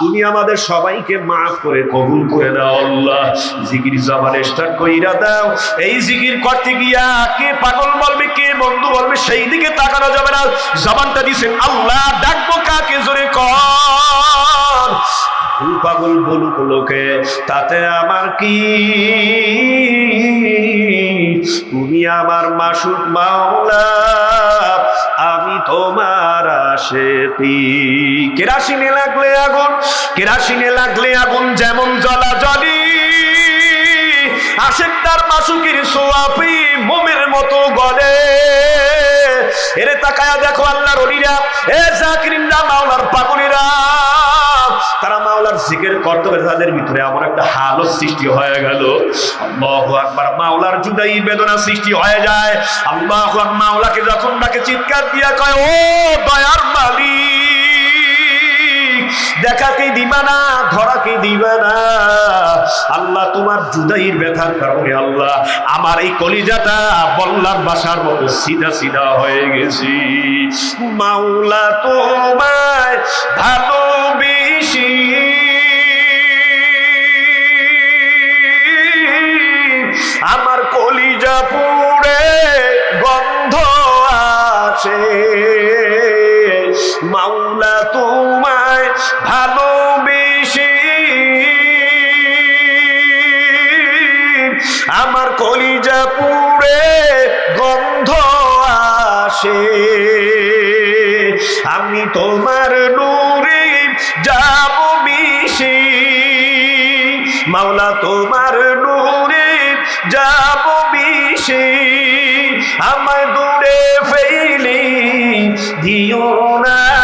তুমি আমাদের সবাইকে মাফ করে, কবুল করে দাও আল্লাহ। জিকির জবান স্টার্ট কইরা দাও। এই জিকির করতে গিয়া কে পাগল বলবে, কে বন্ধু বলবে, সেই দিকে তাকানো যাবে না। জবানটা দিছেন, আল্লাহ, ডাকবো কাকে জোরে কর? পাগল বলুক লোকে, তাতে আমার কি? তুমি আমার মাসুক মাওলা আমি তোমার আশেকি কেরাসিনে লাগলে আগুন? কেরাসিনে লাগলে আগুন যেমন জ্বলা জলি আশেক তার মাসুকির সোয়াপি মোমের মতো গলে। এরে তাকায়া দেখো আল্লাহর অলিরা, এ জাকিরিন্দা মাওলার পাগলিরা। মাওলার জিকির করতে হবে তাদের ভিতরে। এমন একটা হালত সৃষ্টি হয়ে গেল। আল্লাহু আকবার। মাওলার জুদাই বেদনা সৃষ্টি হয়ে যায়। আল্লাহু আকবার। মাওলাকে যখন ডাকে চিৎকার দিয়া কয়, ও দয়ার মালিক দেখাকে দিবা না? ধরাকে দিবা না? আল্লাহ তোমার জুদাইর ব্যথার কারণে আল্লাহ আমার এই কলিজাটা বল্লার বাসার মতো সিধা সিধা হয়ে গেছি। মাওলা তোমায় ভালোবেসি আমার কলিজা পুড়ে গন্ধ আসে। আমি তোমার নূরে যাব মিশি। মাওলা, তোমার নূরে যাব মিশি। আমার দূরে ফেলি দিও না।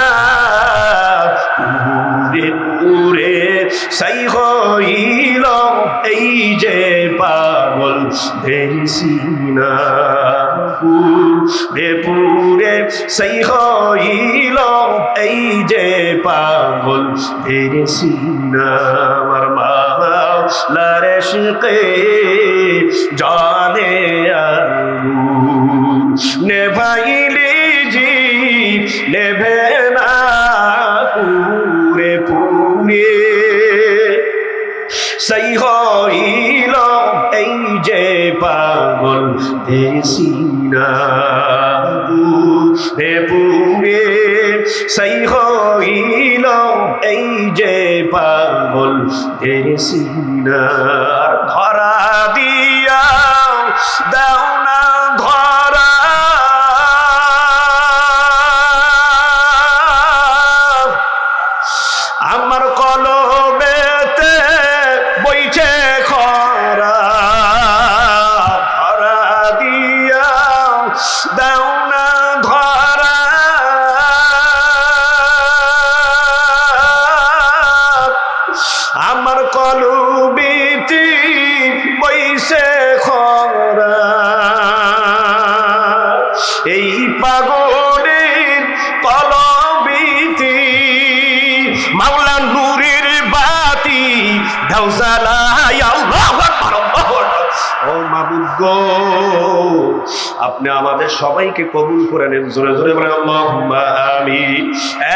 পাগল ধেরিসি না পুরে সেই হইল এই যে পাগল ধেরিসি না আমার মা জানে আলু নেভাইলে জি, নেভে দেশি না আপনি আমাদের সবাইকে কবুল করে নেন। জোরে জোরে বলে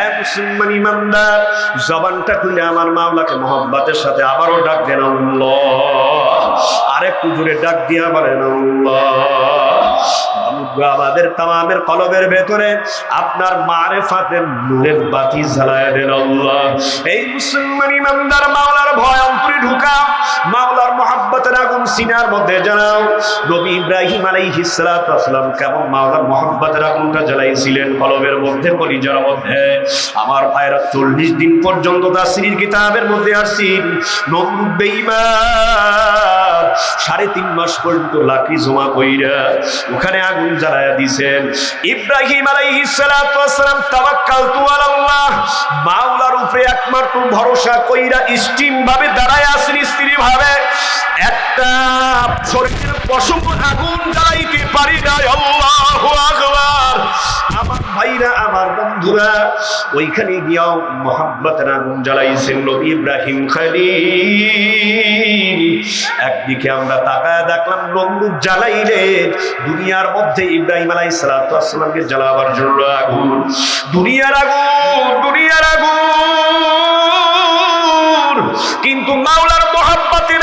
এ মুসলমান ইমানদার, জবানটা খুলে আমার মাওলাকে মহব্বতের সাথে আবারও ডাক দেন, আল্লাহ। আরেকটু জোরে ডাক দিয়ে আবার আল্লাহ। আমাদের তামামের কলবের ভেতরে আপনার মারে ফাতের নূরের বাতি জ্বালায় দেন এই মুসলমান ইমানদার মাওলার ভয় অন্তরে ঢুকাও মাওলার মহাব্বতের আগুন সিনার মধ্যে জানাও নবী ইব্রাহিম আলাইহিস সালাতু ওয়াসসালাম কেমন মাওলার মহাব্বতের আগুনটা জ্বালাইছিলেন কলবের মধ্যে, কলিজার মধ্যে? আমার ভাইরা চল্লিশ দিন পর্যন্ত তাসরির কিতাবের মধ্যে আসছি। নমরুদ বেঈমান, সাড়ে তিন মাস পর্যন্ত লাকড়ি জমা কইরা ওখানে আগুন জ্বালায়া দিছেন ইব্রাহিম আলাইহিস সালাতু ওয়াসসালাম তাওয়াক্কালতু আলাল্লাহ। মাওলার উপরে একমাত্র ভরসা কইরা স্টিম ভাবে দাঁড়ায় আছেন স্ত্রী ভাবে একটা শরীরের পশম আগুন জ্বালাইতে পারি না আল্লাহু আকবার। আমার ভাইরা, আমার বন্ধুরা, ওইখানে গিয়াও মোহাব্বতের আগুন জ্বালাইছেন নবী ইব্রাহিম খালিল। একদিকে আমরা তাকায় দেখলাম নমরুদ জ্বালাইলেন। দুনিয়ার মধ্যে ইব্রাহিম আলাই সালাতামকে জ্বালাবার জন্য আগুন। দুনিয়ার আগুন দুনিয়ার আগুন। কিন্তু মাওলার মহাব্বাতের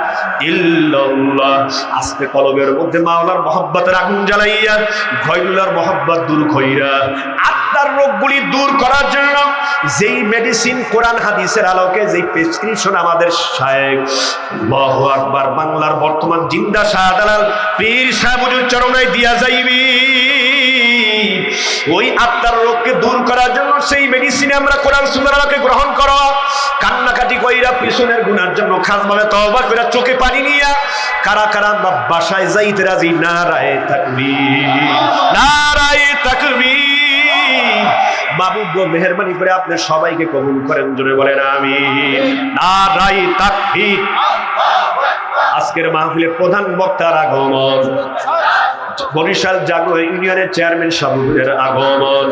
আজকে কলবের মধ্যে মাওলার মহব্বতের আগুন জ্বালাইয়া ভয়গুলার মহব্বত দূর কইরা, আত্মার রোগগুলি দূর করার জন্য যেই মেডিসিন কোরআন, হাদিসের আলোকে যেই প্রেসক্রিপশন আমাদের সাহেব, আল্লাহু আকবার, বাংলার বর্তমান জিন্দা শাহদালাল পীর সাহেবুজুর চরণায় দিয়া যাইবি। ওই আত্মার রোগকে দূর করার জন্য সেই মেডিসিনে আমরা কোরআন সুন্দর আলোকে গ্রহণ করো। কান্নাকাটি কইরা পিছনের গুনার জন্য খাস ভাবে তওবা কইরা চোখে পানি নিয়া কারা কারা আমরা বাসায় যাইতে রাজি? নারায়ে তাকবীর। নারায়ে তাকবীর। বাবু গো, মেহরবানি করে আপনি সবাইকে কবুল করেন, জোরে বলেন আমি নারায়ে তাকবীর। আজকের মাহফিলের প্রধান বক্তার আগমন। বরিশাল জাগো ইউনিয়নের চেয়ারম্যান সাহুদের আগমন।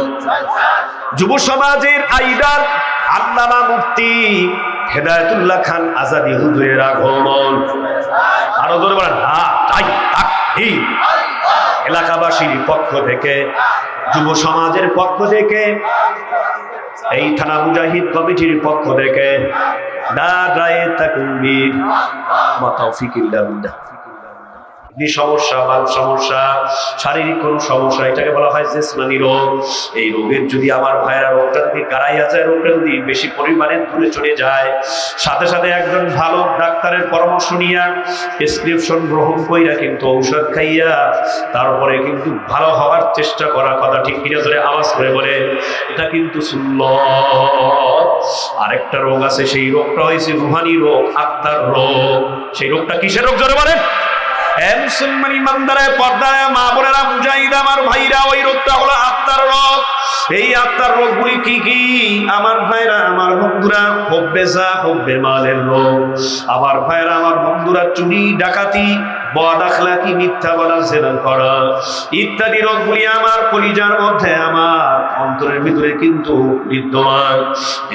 যুব সমাজের আইডাল আল্লামা মুফতি হেদায়তুল্লাহ খান আজাদি হুজুরের আগমন। আরও ধরে বলেন। এলাকাবাসীর পক্ষ থেকে, যুব সমাজের পক্ষ থেকে, এই থানা মুজাহিদ কমিটির পক্ষ থেকে দাঁড়ায় তাকবীর মা তৌফিকিল্লাহ বিল্লাহ। কিডনি সমস্যা, বাল সমস্যা, শারীরিক কোন সমস্যা, এটাকে বলা হয় জেসমানি রোগ। এই রোগের যদি আমার ভাইয়েরা রোগটা যদি গাড়াইয়া যায়, রোগটা যদি বেশি পরিমাণে দূরে চলে যায়, সাথে সাথে একজন ভালো ডাক্তারের পরামর্শ নিয়া প্রেসক্রিপশন গ্রহণ কইরা কিন্তু ঔষধ খাইয়া, তারপরে কিন্তু ভালো হওয়ার চেষ্টা করা কথা ঠিক কিনা ধরে আওয়াজ করে বলে, এটা কিন্তু শুনল আরেকটা রোগ আছে, সেই রোগটা হয়েছে রুহানি রোগ আত্মার রোগ। সেই রোগটা কিসের রোগ ধরে বলে হে মুসলমান ইমানদারে পর্দায় মা বোনেরা মুজাহিদ আমার ভাইরা, ওই রোগটা হলো আত্মার রোগ। এই আত্মার রোগগুলি কি কি? আমার ভাইরা, আমার বন্ধুরা, হব্বে যা, হব্বে মালের রোগ। আমার ভাইরা, আমার বন্ধুরা, চুরি, ডাকাতি বদ আখলাকি মিথ্যা বলা জেনা করা। ইত্যাদি রোগগুলি আমার কলিজার মধ্যে, আমার অন্তরের ভিতরে কিন্তু বিদ্যমান।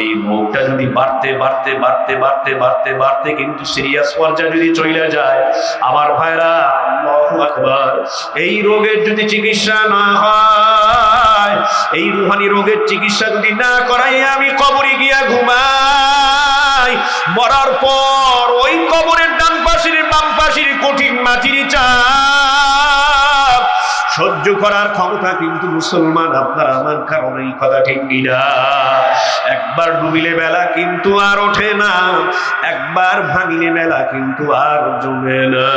এই রোগটা যদি বাড়তে বাড়তে বাড়তে বাড়তে বাড়তে বাড়তে কিন্তু সিরিয়াস পর্যায়ে যদি চলে যায়, আমার ভাইরা আকবার। এই রোগের যদি চিকিৎসা না হয়, এই রুহানি রোগের চিকিৎসা যদি না করাই, আমি কবরে গিয়া ঘুমাই। মরার পর ওই কবরের ডান পাশের বাম পাশের কঠিন মাটির চাপ। সহ্য করার ক্ষমতা কিন্তু মুসলমান, আপনার আমার কারণ এই কথা ঠিক না একবার ডুবিলে বেলা কিন্তু আর ওঠে না, একবার ভাঙিলে বেলা কিন্তু আর জমে না।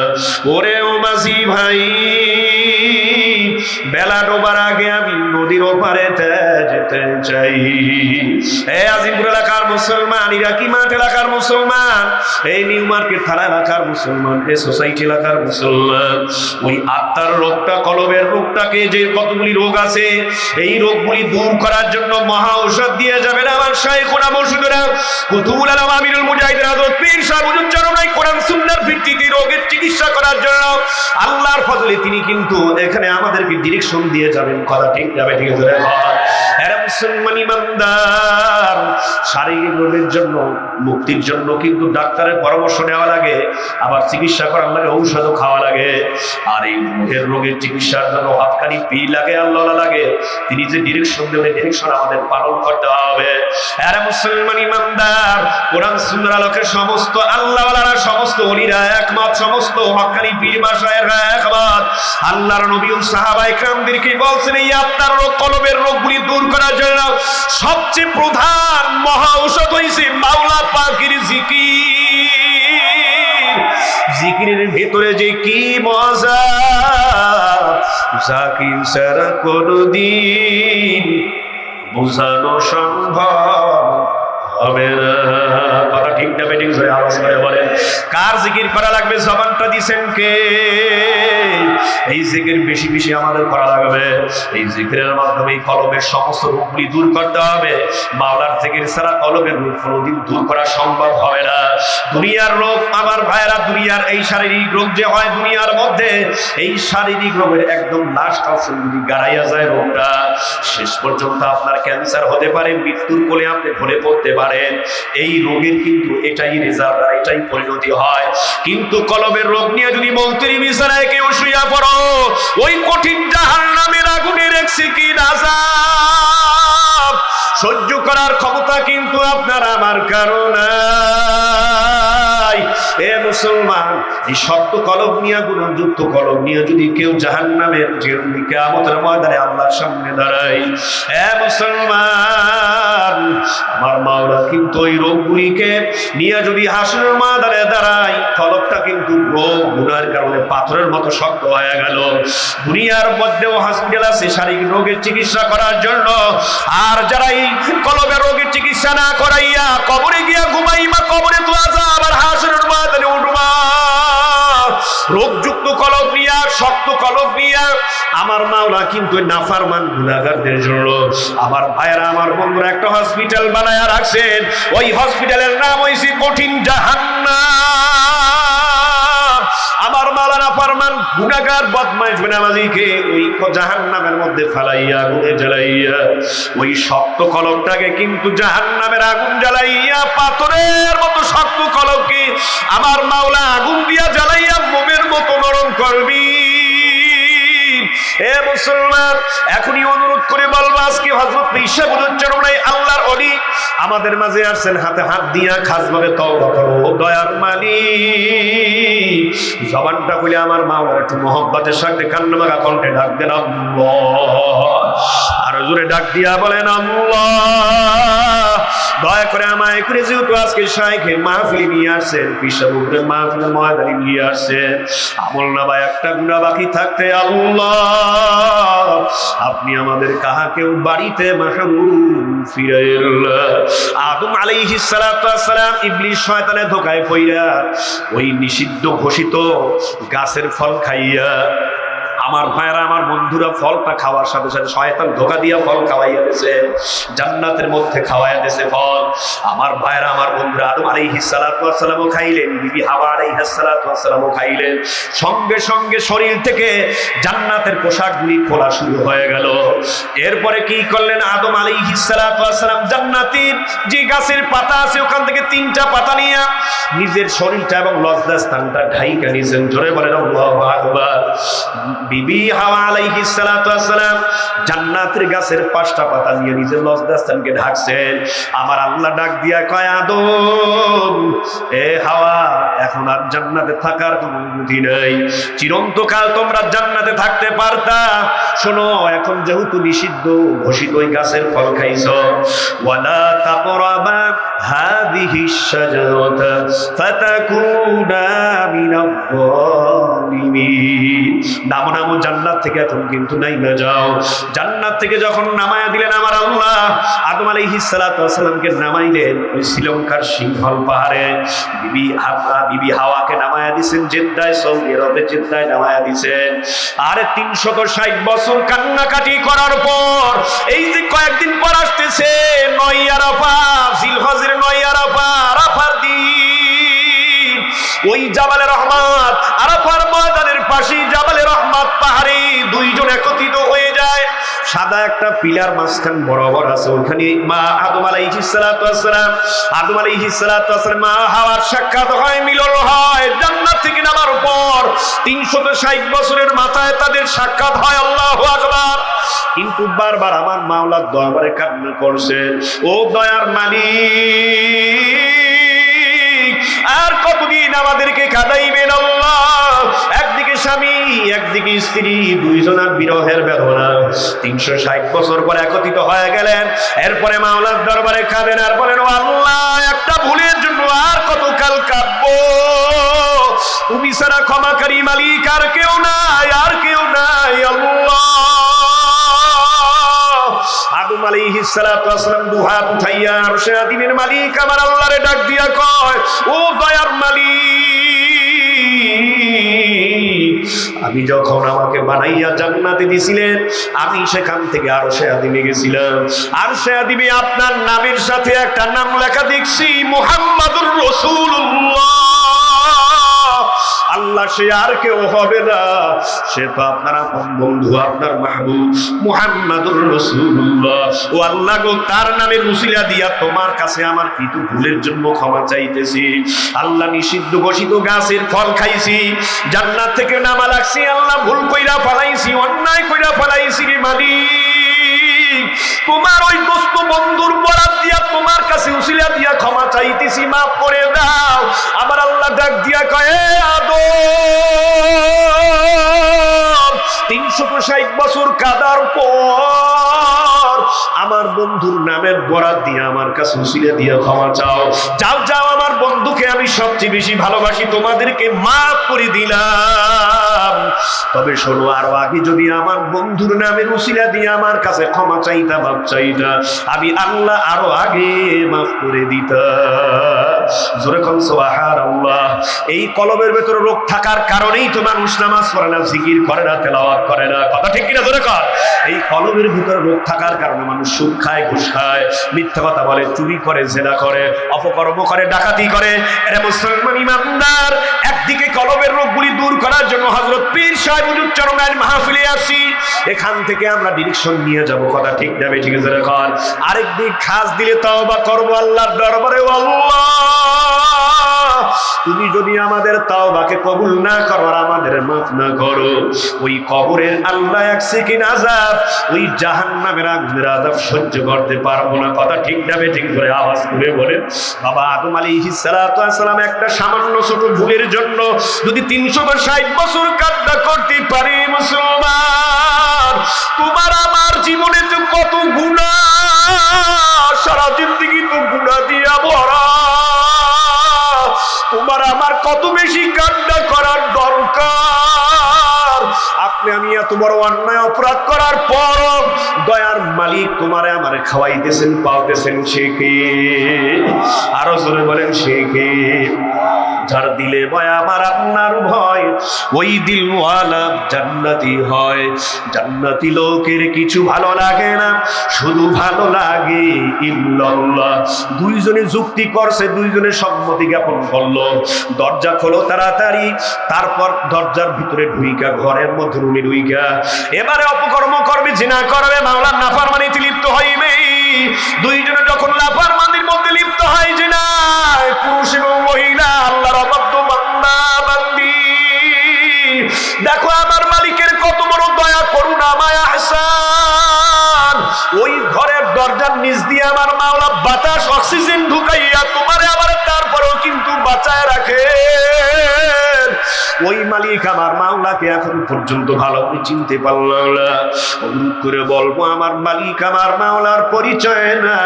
ওরে ও মাঝি ভাই, বেলা ডোবার আগে আমি নদীর ওপারে যেতে চাই এ আজিমপুর এলাকার মুসলমান ইরাকি মাঠ এলাকার মুসলমান? এই নিউ মার্কেট থানা এলাকার মুসলমান এই সোসাইটি এলাকার মুসলমান। ওই আত্মার রোগটা, কলবের রোগটাকে যে কতগুলি রোগ আছে, এই রোগগুলি দূর করার জন্য মহা ঔষধ দিয়ে যাবেন আমার শাইখুনা মসুদরা কুতুবুল আলম আমিরুল মুজাহিদ হযরত পীর সাহেব হুজুর চরমাই কোরআন সুন্নাহর ভিত্তিতে রোগের চিকিৎসা করার জন্য আল্লাহর ফজলে তিনি কিন্তু এখানে আমাদেরকে ডিরেকশন দিয়ে যাবেন। কথা ঠিক যাবে ঠিক ধরে মুসলমান ইমানদার শারীরিক রোগের জন্য, মুক্তির জন্য কিন্তু ডাক্তারের পরামর্শ নেওয়া লাগে, আবার চিকিৎসা করার লাগে ঔষধও খাওয়া লাগে। আর এই মুখের রোগের চিকিৎসার জন্য হাতখানি পি লাগে আল্লাহ লাগে। তিনি যে ডিরেকশন দেবেন ডিরেকশন আমাদের পালন করতে হবে। এরা মুসলমান ইমানদার, কোরআন সুন্দর আলোকের সমস্ত সমস্ত অলিরা সমস্ত পীর একমত। আল্লাহর নবী ও সাহাবা ইকরামদেরকে বলছেন, এই আত্মার রোগ, কলবের রোগগুলি দূর করার জন্য সবচেয়ে প্রধান মহা ঔষধ হইছে মাওলা পাখির জিকির। জিকিরের ভেতরে যে কি মজা, জাকির সারা কোনদিন বোঝানো সম্ভব হবে না। ঠিক বেটিং ধরে আওয়াজ করে বলেন, কার জিকির করা লাগবে? জবানটা দিছেন কে? এই জিকির বেশি বেশি আমাদের করা লাগবে। এই জিকিরের মাধ্যমে এই কলমের সমস্ত রোগগুলি দূর করতে হবে। মাওলার জিকির ছাড়া কলমের রোগ কোনোদিন দূর করা সম্ভব হবে না। দুনিয়ার রোগ আমার ভাইয়েরা, দুনিয়ার এই শারীরিক রোগ যে হয় দুনিয়ার মধ্যে, এই শারীরিক রোগের একদম লাস্ট অপশন যদি গাড়াইয়া যায় রোগটা, শেষ পর্যন্ত আপনার ক্যান্সার হতে পারে, মৃত্যুর কোলে আপনি ঢলে পড়তে পারেন। এই রোগের কিন্তু এটাই রেজাল্ট আর এটাই পরিণতি হয়। কিন্তু কলমের রোগ নিয়ে যদি মন্ত্রী বিছানায় কেউ শুইয়া পড়ো, ওই কঠিন জাহান নামের আগুনের এক কি আজাব সহ্য করার ক্ষমতা কিন্তু আপনার, আমার কারণে। এ মুসলমান, এই শক্ত কলম নিয়ে গুণযুক্ত কলম নিয়ে যদি কেউ জাহান নামের ময়দানে আল্লাহর সামনে দাঁড়ায় এ মুসলমান, আমার মাওলা কিন্তু ওই রোগগুলিকে নিয়ে যদি কলমটা কিন্তু রোগ, গুনার কারণে পাথরের মতো শক্ত হয়ে গেল। দুনিয়ার মধ্যেও হসপিটাল আছে শারীরিক রোগের চিকিৎসা করার জন্য। আর যারা এই কলমের রোগের চিকিৎসা না করাইয়া কবরে গিয়া ঘুমাইবা, কবরে তো আজাব আর হাসনের ময়দানে উঠবা। রোগযুক্ত কলম নিয়া, শক্ত কলম নিয়া। আমার মাওলা কিন্তু নাফারমান গুণাগারদের জন্য। আমার ভাইয়েরা, আমার বন্ধুরা, একটা হসপিটাল বানায়া রাখছেন। ওই হসপিটালের নাম হয়েছে কঠিন জাহান্নাম। আমার মালানা ফরমান গুনাগার বদমাইশ বেনামাজিকে ওই জাহান নামের মধ্যে ফালাইয়া, আগুনে জ্বালাইয়া, ওই শক্ত কলমটাকে কিন্তু জাহান নামের আগুন জ্বালাইয়া, পাথরের মতো শক্ত কলমকে আমার মাওলা আগুন দিয়া জ্বালাইয়া মোমের মতো নরম করবি। এ মুসলমান, এখনই অনুরোধ করে বলব, আজকে হজরত ঈশাবুজ্জারণাই আল্লাহর অলি আমাদের মাঝে আসছেন, হাতে হাত দিয়া খাসভাবে তওবা করো দয়ার মালিক। জবানটা খুলে আমার মা একটু মোহব্বতের সাথে কান্নামাগা কণ্ঠে ডাক দেন, আল্লাহ। আরও জোরে ডাক দিয়া বলেন, আল্লাহ। দয়া করে আমায় করে যেহেতু আজকে শাইখের মাহফিল নিয়ে আসছেন পিসাবুকের মাহফিলের ময়দানি নিয়ে আসছেন, আমল না বা একটা গুণা বাকি থাকতে আল্লাহ। আপনি আমাদের কাহাকেও বাড়িতে মাহবুব ফিরাইল আদম আলাইহিস সালাম ইবলিস শয়তানের ধোকায় পইরা ওই নিষিদ্ধ ঘোষিত গাছের ফল খাইয়া আমার ভাইয়েরা আমার বন্ধুরা ফলটা খাওয়ার সাথে সাথে শয়তান ধোকা দিয়া ফল খাওয়াইয়া দিয়েছে জান্নাতের মধ্যে খাওয়াইয়া দিয়েছে ফল। আমার ভাইয়েরা আমার বন্ধুরা, আদম আলাইহিস সালাতু ওয়াসসালামও খাইলেন, বিবি হাওয়া আলাইহিস সালাতু ওয়াসসালামও খাইলেন। সঙ্গে সঙ্গে শরীর থেকে জান্নাতের পোশাকগুলি খোলা শুরু হয়ে গেল। এরপরে কি করলেন আদম আলাইহিস সালাতু ওয়াসসালাম? জান্নাতির যে গাছের পাতা আছে, ওখান থেকে তিনটা পাতা নিয়ে নিজের শরীরটা এবং লজ্জা স্থানটা ঢাইকা নিয়েছেন জোরে বলেন আকবার। বিবি হাওয়া আলাইহিস সালাতু ওয়াসসালাম জান্নাতের গাছের পাঁচটা পাতা নিয়ে নিজের লজ্জাস্থানকে ঢাকছেন। আমার আল্লাহ ডাক দিয়া কয়, আদম, এ হাওয়া, এখন আর জান্নাতে থাকার কোনো অনুমতি নেই। চিরন্তকাল তোমরা জান্নাতে থাকতে পারতা। শোনো, এখন যেহেতু নিষিদ্ধ ঘোষিত ওই গাছের ফল খাইছ, ওয়ালা তাকরাবা হাদিহি শাজারাতা ফাতাকুনা মিনাল যালিমিন। নামো জান্নাত থেকে এখন কিন্তু নাই, না যাও। জান্নাত থেকে যখন নামায়া দিলেন আমার আল্লাহ, আদম আলাইহিস সালাতু ওয়াসালামকে নামাইলেন ওই শ্রীলঙ্কার সিংহল পাহাড়ে। বিবি হাওয়া বিবি হাওয়াকে নামায়া দিছেন, জেদ্দায়, সৌদি আরবে জেদ্দায় নামায়া দিছেন। আরে তিনশত ষাট বছর কান্নাকাটি করার পর, এই যে কয়েকদিন পর আসতেছে নয় আরাফা জিলহজের নয় আরাফা আরাফার দিন। ওই জাবালে রহমাত, আরাফার ময়দানের পাশে জাবালে রহমাত, পাহাড়ে দুইজন একত্রিত হয়ে যায়। সাদা একটা পিলার মাঝখান বরাবর আছে ওখানে মা আদম আলাইহিস সালাতু ওয়াসসালাম আদম আলাইহিস সালাতু ওয়াসসালাম মা হাওয়ার সাক্ষাৎ হয়, মিলন হয়, জান্নাত থেকে নামার পর 360 বছরের মাথায় তাদের সাক্ষাৎ হয়, আল্লাহু আকবার। কিন্তু বারবার আমার মাওলার দরবারে কান্না করছে, ও দয়ার মালিক। আর কতদিন আমাদেরকে কাঁদাইবেন আল্লাহ? একদিকে স্বামী, একদিকে স্ত্রী, দুইজনের বিরহের বেদনা। তিনশো ষাট বছর পর একত্রিত হয়ে গেলেন। এরপরে মাওলার দরবারে কাঁদেন আর বলেন আল্লাহ, একটা ভুলের জন্য আর কত কাল কাঁদবো? তুমি ছাড়া ক্ষমাকারী মালিক আর কেউ নাই, আর কেউ নাই আল্লাহ। আদম দুহাত উঠাইয়া আরশে মালিক আমার ডাক দিয়া কয়, ও দয়ার মালিক, আমি যখন আমাকে বানাইয়া জান্নাতে দিছিলেন, আমি সেখান থেকে আরও আদিমে গেছিলাম। আর সে আদিমে আপনার নামের সাথে একটা নাম লেখা দেখছি মুহাম্মাদুর আল্লাহ, সে আর কেউ হবে না। সে তো আপনার আপন বন্ধু, আপনার মাহবুব মুহাম্মাদুর রাসূলুল্লাহ। ও আল্লাহ গো, তার নামে রুসিলা দিয়া তোমার কাছে আমার কিছু ভুলের জন্য ক্ষমা চাইতেছি। আল্লাহ নিষিদ্ধ ঘোষিত গাছের ফল খাইছি, জান্নাত থেকে নামা লাগছি। আল্লাহ ভুল কইরা ফলাইছি, অন্যায় কইরা ফলাইছি মালিক। তোমার ওই দোস্ত বন্ধুর বরাত দিয়া তোমার কাছে উসিলা দিয়া ক্ষমা চাইতেছি, মাফ করে দাও। আমার আল্লাহ ডাক দিয়া কয়ে আদো তিনশো ষাট বছর কাদার পর আমার বন্ধুর নামের বরাত দিয়ে আমার কাছে উসিলা দিয়া ক্ষমা চাও। যাও যাও, আমার বন্ধুকে আমি সবচেয়ে বেশি ভালোবাসি, তোমাদেরকে মাফ করে দিলাম। তবে শোনো, আরও আগে যদি আমার বন্ধুর নামের উসিলা দিয়ে আমার কাছে ক্ষমা চাইতা, মাফ চাইতা, আমি আল্লাহ আরও আগে মাফ করে দিতাম। আল্লাহ এই কলমের ভেতরে রোগ থাকার কারণেই তো মানুষ নামাজ পড়ে না, জিকির করে না, তেলাওয়াত করে না। কথা ঠিক কিনা? জোরে কর এই কলমের ভিতরে রোগ থাকার কারণে মানুষ সুদ খায়, ঘুষ খায়, মিথ্যা কথা বলে, চুরি করে জেনা করে, অপকর্ম করে, ডাকাতি করে। এটা মুসলমান ইমানদার। একদিকে কলমের রোগগুলি দূর করার জন্য হজরত পীর সাহেবুল চরমের মাহফিলে আসি। এখান থেকে আমরা ডিরেকশন নিয়ে যাব, কথা ঠিক যাবে ঠিক আছে রেখন আরেক দিক খাস দিলে তাও বা করব আল্লাহর দরবারে আল্লাহ তুমি যদি আমাদের তাওবাকে কবুল না করো আর আমাদের মাফ না করো, ওই কবরের আল্লাহ এক সেকেন্ড আজাব ওই জাহান্নামের আগুনের আজাব সহ্য করতে পারব না। কথা ঠিক যাবে ঠিক করে আওয়াজ করে বলে, বাবা আদম সালাতু সালাম একটা সামান্য ছোট ভুলের জন্য যদি তিনশো বা ষাট বছর কান্না করতে পারে মুসলমান, তোমার আমার জীবনে তো কত গুণা সারা জিন্দগি তো গুণা দিয়া ভরা। তোমার আমার কত বেশি কান্না করার দরকার? আপনি আমি এত বড় অন্যায় অপরাধ করার পর দয়ার মালিক তোমারে আমারে খাওয়াইতেছেন পাওতেছেন সে কে? আরও জোরে বলেন, সে কে? যার দিলে ভয় আমার আপনার ভয়, ওই দিলওয়ালা জান্নাতি হয়। জান্নাতি লোকের কিছু ভালো লাগে না, শুধু ভালো লাগে ইল্লাল্লাহ। দুইজনে যুক্তি করছে, দুইজনে সম্মতি জ্ঞাপন করল। দরজা খোলো তাড়াতাড়ি, তারপর দরজার ভিতরে ঢুইকা ঘরের মধ্যে রুমে ঢুইকা, এবারে অপকর্ম করবে, জিনা করবে, মাওলার নাফারমানিতে লিপ্ত হইবে। দুইজনে যখন নাফারমানির মধ্যে লিপ্ত হয় জিনা পুরুষ এবং মহিলা, আল্লাহর অবাধ্য বান্দা, বান্দি। দেখো আমার মালিকের কত বড় দয়া, করুণা, মায়া হাসান ওই ঘরের দরজার নিচ দিয়ে আমার মাওলা বাতাস, অক্সিজেন ঢুকাইয়া তোমারে আবার তারপরেও কিন্তু বাঁচায় রাখে। মালিক, আমার মাওলাকে এখন পর্যন্ত ভালো করে চিনতে পারলাম না। অনুরোধ করে বলব, আমার মালিক, আমার মাওলার পরিচয় না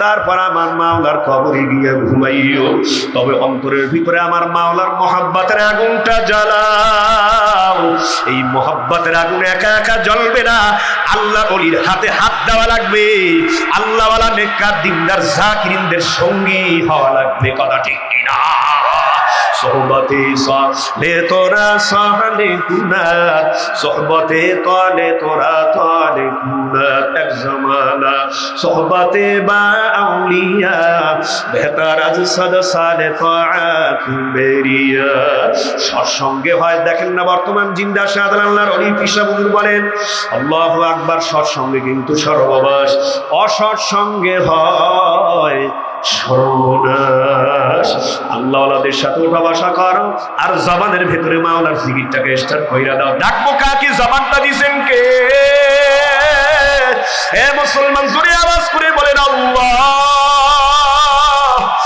তারপর আমার মাওলার কবরে গিয়ে ঘুমাইও। তবে অন্তরের ভিতরে আমার মাওলার মহাব্বাতের আগুনটা জ্বালাও। এই মহাব্বাতের আগুন একা একা জ্বলবে না। আল্লাহ অলির হাতে হাত দেওয়া লাগবে। আল্লাহওয়ালা নেককার দিনদার জাকিরিনদের সঙ্গী হওয়া লাগবে। কথা ঠিক কিনা? সোহবতে সলে তোরা সহলে কুনাত সোহবতে তলে তোরা তলে কুনাত এক জমানা। সোহবতে বা আউলিয়া বেহতার আজ সালে তাআত বেরিয়া। সৎসঙ্গে হয়, দেখেন না বর্তমান জিন্দা আল্লাহর অলি পিসাবুর বলেন, আল্লাহু আকবার সৎসঙ্গে কিন্তু সর্ববাস অসৎসঙ্গে হয় সর্বনাশ। আল্লাহ আল্লাহদের সাথে বসা করো। আর জবানের ভেতরে মাওলার জিকিরটাকে স্টার্ট কইরা দাও। ডাকবো কাকে? জবানটা দিছেন কে? হে মুসলমান জুড়ে আওয়াজ করে বলেন আল্লাহ।